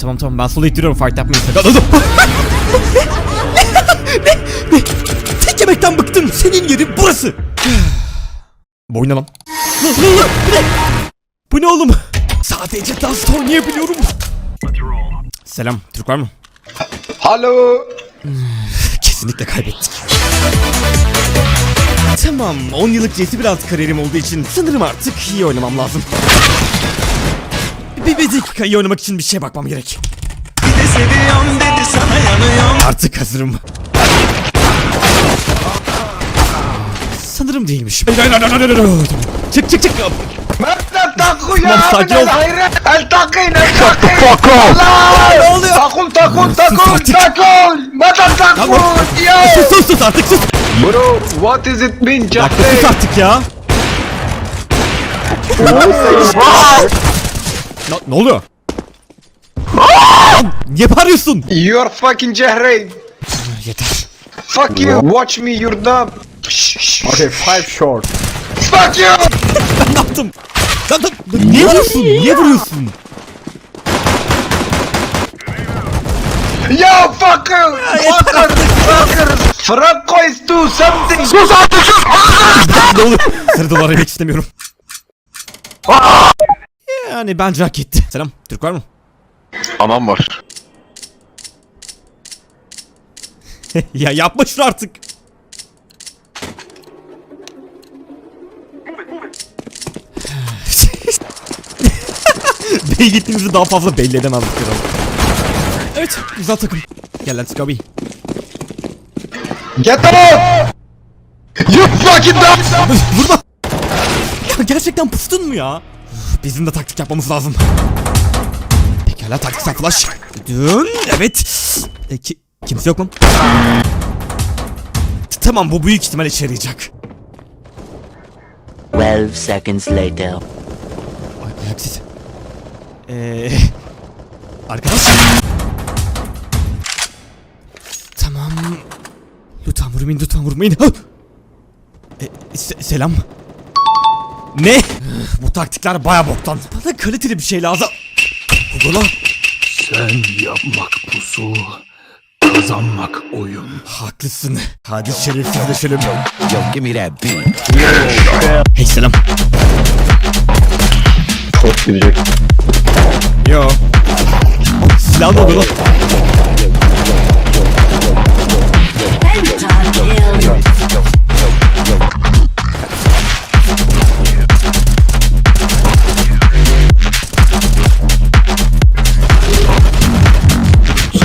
Tamam tamam ben sola ittiriyorum fight yapmayı sakın. ne? Ne? Tek yemekten bıktım. Senin yerin burası. Bu ne lan? Lan, lan, lan, Bu ne? Bu ne oğlum? Sadece dans oynayabiliyorum. Selam. Türk var mı? Hello. Kesinlikle kaybettik. Tamam, 10 yıllık CS bir alt kariyerim olduğu için sanırım artık iyi oynamam lazım. Bir dakika iyi oynamak için bir şeye bakmam gerek. Bir de seviyorum dedi sana yanıyorum. Artık hazırım. Sanırım değilmiş. Çık çık çık. Mert'le takı. Sakin ol. El takı el takı. Fuck off. Ne oluyor? Takun takun takun takun. Mert'le takun. Sus sus sus artık sus. Bro what is it mean? Bak sus artık ya. ne, ne oluyor? Lan, Niye bağırıyorsun? you're fucking Jahrein Yeter. fuck you watch me you're dumb. Okay, five short. fuck you Ben ne yaptım? Lan, lan, lan, niye vuruyorsun? Niye vuruyorsun? ya fucker fucker fucker Franco is do something sus artık sus ne oluyor? Sarı dolar yemek istemiyorum. Yani bence hak etti. Selam. Türk var mı? Anam var. ya yapma şunu artık. Bey gittiğimizi daha fazla belli edemezdik herhalde. Evet, güzel takım. Gel let's go be. get out you fucking dumb Vurma! Ya gerçekten pustun mu ya? Bizim de taktik yapmamız lazım. Pekala taktiksel flash. Dün, evet. E, ki- kimse yok mu? Tamam bu büyük ihtimal işe yarayacak. 12 seconds later. Ay ayak sesi. Eee... Arkadaş. Tamam. Lütfen vurmayın, lütfen vurmayın. E, se- selam. Ne? Bu taktikler baya boktan. Bana kaliteli bir şey lazım. Google'a. Sen yapmak pusu, kazanmak oyun. Haklısın. Hadi şerefsizleşelim. Yo, give me that beat. Hey selam. Short gidecek. Yo. Silah ne oldu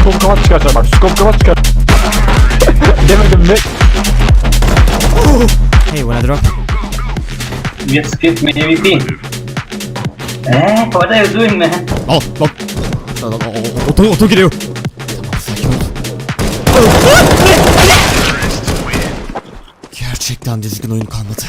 Scope kapat çıkarsa bak. Scope kapat çıkar. Demedim mi? Hey wanna drop? Get skip me AVP. Eh, what are you doing, man? Al o- Oto, oto giriyor. Gerçekten düzgün oyun kalmadı.